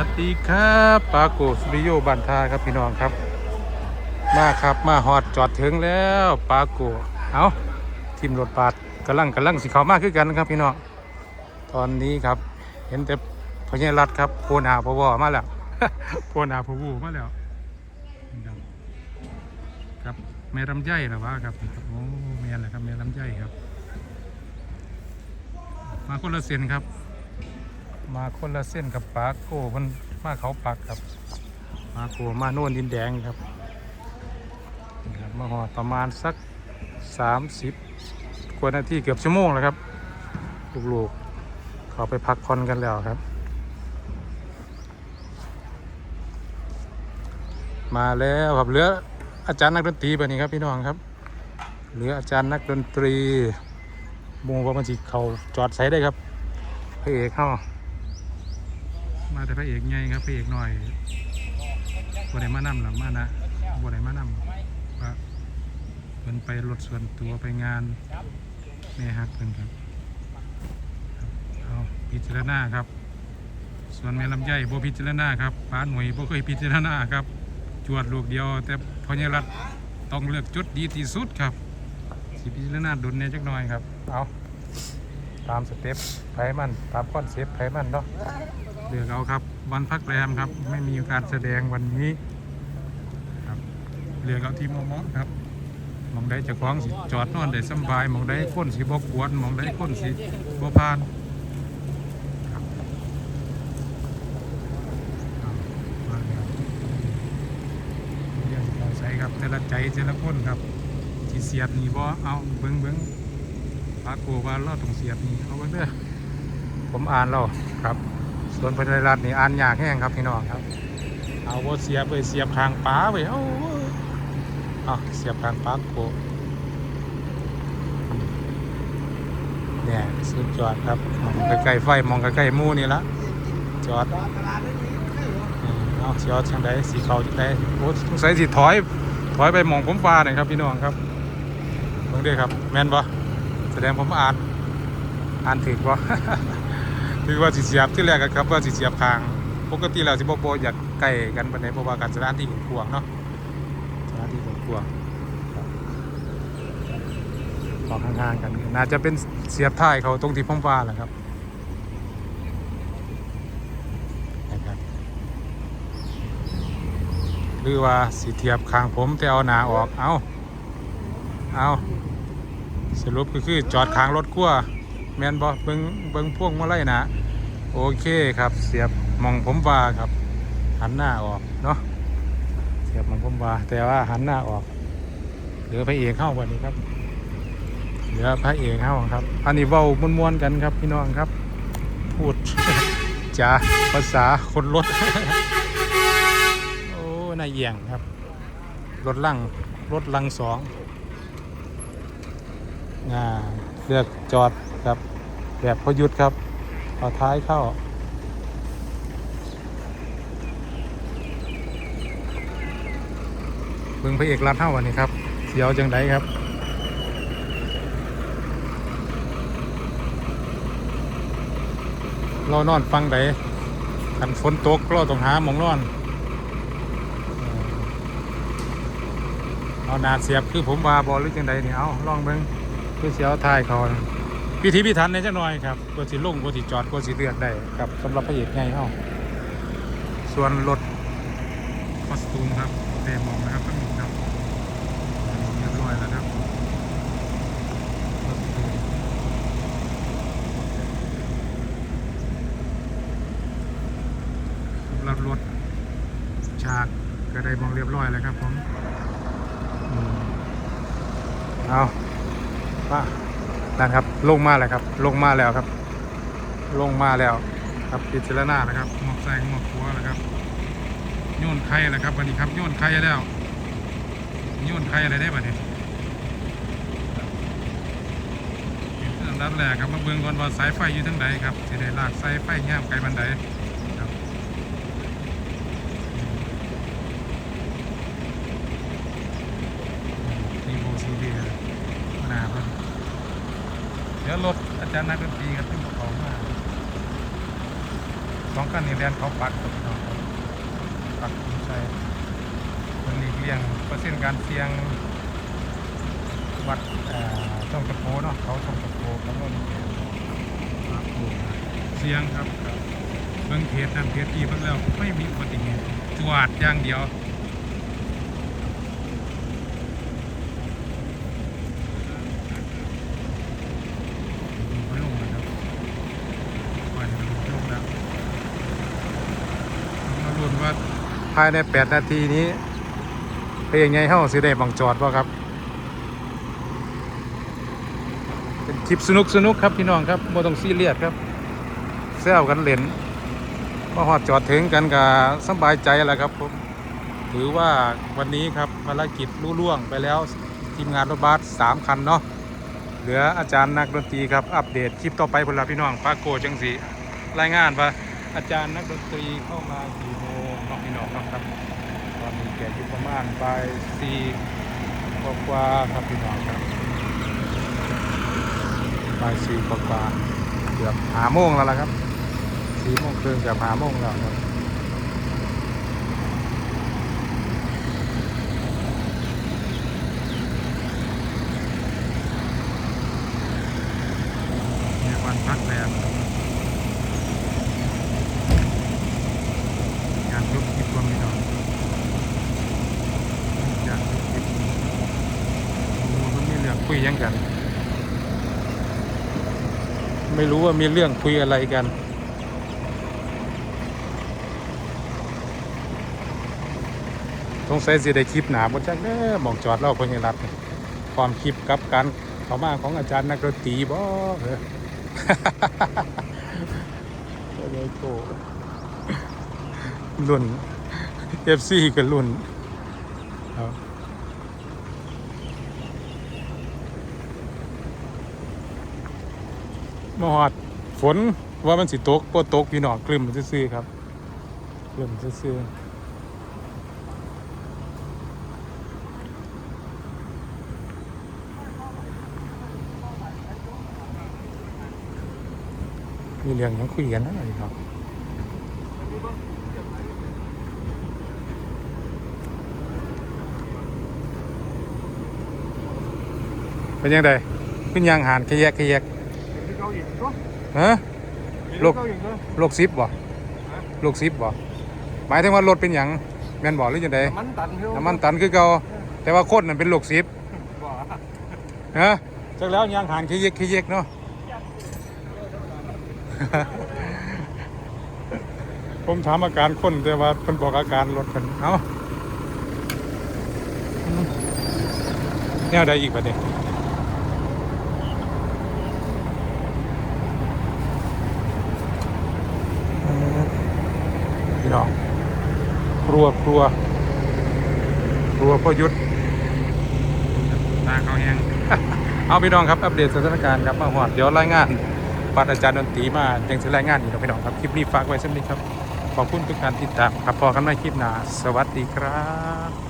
สวัสดีครับปาโกสุริโยบันทาครับพี่น้องครับ มาครับมาฮอดจอดถึงแล้วปาโกเอาทีมรถบัสกำลังกำลังสิเขามากขึ้นกันครับพี่น้องตอนนี้ครับ เห็นแต่พญารัตครับโพนาพวมาแล้วโพนาพวูมาแล้วครับแม่ลำไยหรอวะครับโอ้แม่แหละครับแม่ลำไยครับ มาคนละเส้นครับ มาคนละเส้นกับปาโก้มันมาเขาปักครับ มาโกมาโน่นดินแดงครับนะครับมาหอประมาณสัก 30กว่านาทีเกือบชั่วโมงแล้วครับลูกๆเขาไปพักผ่อนกันแล้วครับ มาแล้วครับเหลืออาจารย์นักดนตรีไปนี่ครับพี่น้องครับเหลืออาจารย์นักดนตรีมูว่ามันจิเขาจอดใส่ได้ครับพระเอกเข้า มาแต่พระเอกไงครับพระเอกหน่อยบ่ได้มานำหรอมานะบ่ได้มานำว่าเพิ่นไปรถส่วนตัวไปงานแม่ฮักเพิ่นครับเอาพิจารณาครับ ส่วนแม่ลำไยโบพิจารณาครับป้าหน่วยบ่เคยพิจารณาครับ จวดลูกเดียว แต่พญรัตต้องเลือกจุดดีที่สุดครับสิพิจารณาดุลเนี่ยจักหน่อยครับเอา ตามสเต็ปไผมัน ตามคอนเซปต์ไผมันเนาะเลือกเอาครับ วันพักแรมครับ ไม่มีการแสดงวันนี้ครับเลือเอาที่เหมอๆครับมองได้จะคล้องสิจอดนอนได้สบายมองได้ค้นสิบกวน มองได้ค้นสิบพานครับเอามาแล้วเดี๋ยวสิเอาใส่ครับแต่ละใจแต่ละคนครับที่เสียบนี่บ่เอาเบิ้งากโกว่าเราต้องเสียบนี่เอาไว้เด้อผมอ่านแล้วครับ ส่วนพญรัตน์นี่อ่านยากแห้งครับพี่น้องครับ เอาโบเสียบไปเสียบคางป้าไปเอาเอาเสียบคางป้าโกเนี่ยสุดยอดครับมองใกล้ๆไฟมองใกล้ๆมูนี่ละจอดเอาเสียดทางใดสีเขาจังใดโอ้สงสัยสิถอยถอยไปมองผมฟ้าหน่อยครับพี่น้องครับเบิ่งเด้อครับ แม่นบ่แสดงผมอ่านอ่านถึกบ่าคือว่าสิเสียบที่แรกก็ครับว่าสิเสียบคาง ปกติแล้วสิบ่บ่อยากใกล้กันปานใดเพราะว่าการสถานที่กวางเนาะสถานที่กว้างออกห่างๆกัน น่าจะเป็นเสียบท้ายเขาตรงที่ผมว่าแหละครับนะครับหรือว่าสิเทียบคางผมแต่เอาหนาออก เอาเอา สรุปก็คือจอดค้างรถกั้วแมนบอเบิงเบิงพวงมาไล่นะโอเคครับ เสียบมองผมว่าครับ หันหน้าออกเนาะเสียบมองผมว่าแต่ว่าหันหน้าออกเหลือพระเอกเข้าวันนี้ครับเหลือพระเอกเข้าครับ อันนี้เว้ามวนๆกันครับพี่น้องครับ พูดจาภาษาคนรถโอ้นายเอียงครับรถลังรถลังสอง เลือกจอดครับแบบพยุทธครับ เอาท้ายเข้า เบิ่งพระเอกรัดเท่าวันนี้ครับเสียวจังไดครับเรานอนฟังไดขันฝนตกเราต้องหาหมองนอน เอานาเสียบคือผมว่าบอหรือจังไดนี่เอาลองเบิ่ง คือเสียวทายเขาพิธีพิธันในจังหน่อยครับกว่าสิลงกวสิจอดกวสิเลือกได้ครับสำหรับพระเอกไงเฮาส่วนรถคอสตูมครับเต็มมองนะครับทั้งหมดครับเรียบร้อยแล้วครับคอสตูมสำหรับรถฉากก็ได้มองเรียบร้อยแล้วครับผมเอา มานั่นครับ ลงมาแล้วครับ ลงมาแล้วครับ ลงมาแล้ว ครับพิจารณานะครับหมอกใส่หมอกขัวแล้วครับโยนไข่แล้วครับวันนี้ครับโยนไข่แล้วโยนไข่อะไรได้บ้างเนี่ยอันดับแรกครับมาเบิ่งก่อนว่าสายไฟอยู่ทั้งใดครับสิได้ลากสายไฟแง่มไกลบันไดครับนี่โบซีดีเลยหนาครับ เดี๋ยวรถอาจารย์นักดนตรีกันตึ้งเขามาสองคันนี้แลนเขาปักครับน้องปักคุณใจมันหลีกเลี่ยงเปอร์เซ็นต์การเสี่ยงวัดเอ่อช่องตะโพเนาะเขาช่องตะโพเขาโน่นครับผมเสียงครับครับเบิ่งเทสนั่นเทสที่เบิ่งแล้วไม่มีอุบัติเหตุจวดอย่างเดียว ไม่ลงนะครับปล่อยมันลงแล้วมาลุ้นว่าภายใน 8 นาทีนี้เป็นยังไงเฮ้าสิได้บังจอดบ่ครับ เป็นคลิปสนุกสนุกครับพี่น้องครับบ่ต้องซีเรียสครับแซวกันเล่นมาหอดจอดถึงกันกับสบายใจแล้วครับผมถือว่าวันนี้ครับภารกิจลุล่วงไปแล้วทีมงานรถบัสสามคันเนาะเหลืออาจารย์นักดนตรีครับอัปเดตคลิปต่อไปพวกเราพี่น้องปาโกจังสีรายงานว่าอาจารย์นักดนตรีเข้ามากี่ พี่น้องครับครับ ตอนนี้แกอยู่ประมาณบ่ายสี่กว่าครับพี่น้องครับบ่ายสี่กว่าเกือบหาโมงแล้วล่ะครับสี่โมงครึ่งเกือบหาโมงแล้วครับวันพักแรมงานยุบคลิปคนพี่น้องงานยุบคลิปโอ้โหมันมีเรื่องคุ ยหยังกัน ไม่รู้ว่ามีเรื่องคุยอะไรกัน สงสัยสิได้คลิปหนาบนจักเด้อมองจอดเล่าพญรัตน์ความคลิปกับการเข้ามาของอาจารย์นักดนตรีบ่เออโอ้โหโตรุ่น FC กับรุ่นครับ มาหอดฝนว่ามันสิตกบ่ตกพี่น้องกลืมซื่อๆครับกลืมซื่อมีเรื่องยังคุยกันนะนี่ครับเป็นยังไงขึ้นยางหานขยแยก ขยแยกฮะโลกโลกซิปบ่โลกซิปบ่หมายถึงว่ารถเป็นหยังแม่นบ่หรือจังไดมันตันเท่าน้ำมันตันคือเก่าแต่ว่าคนนั่นเป็นโลกซิปบ่ฮะจักแล้วยางหานขยแยกขยแยกเนาะผมถามอาการคนแต่ว่าเพิ่นบอกอาการรถเพิ่นเอ้าอืมแนวใดอีกประเด็นพี่น้องค รัวครัวครัวพ่อยุทธตาเขาแห้งเอาพี่น้องครับอัปเดตสถานการณ์ครับมาหอดเดี๋ยวรายงานปัดอาจารย์ดนตรีมายังจะรายงานอีกครับพี่น้องครับคลิปนี้ฝากไว้สักนิดครับขอบคุณทุกการติดตามครับพอกันใหม่คลิปหน้าสวัสดีครับ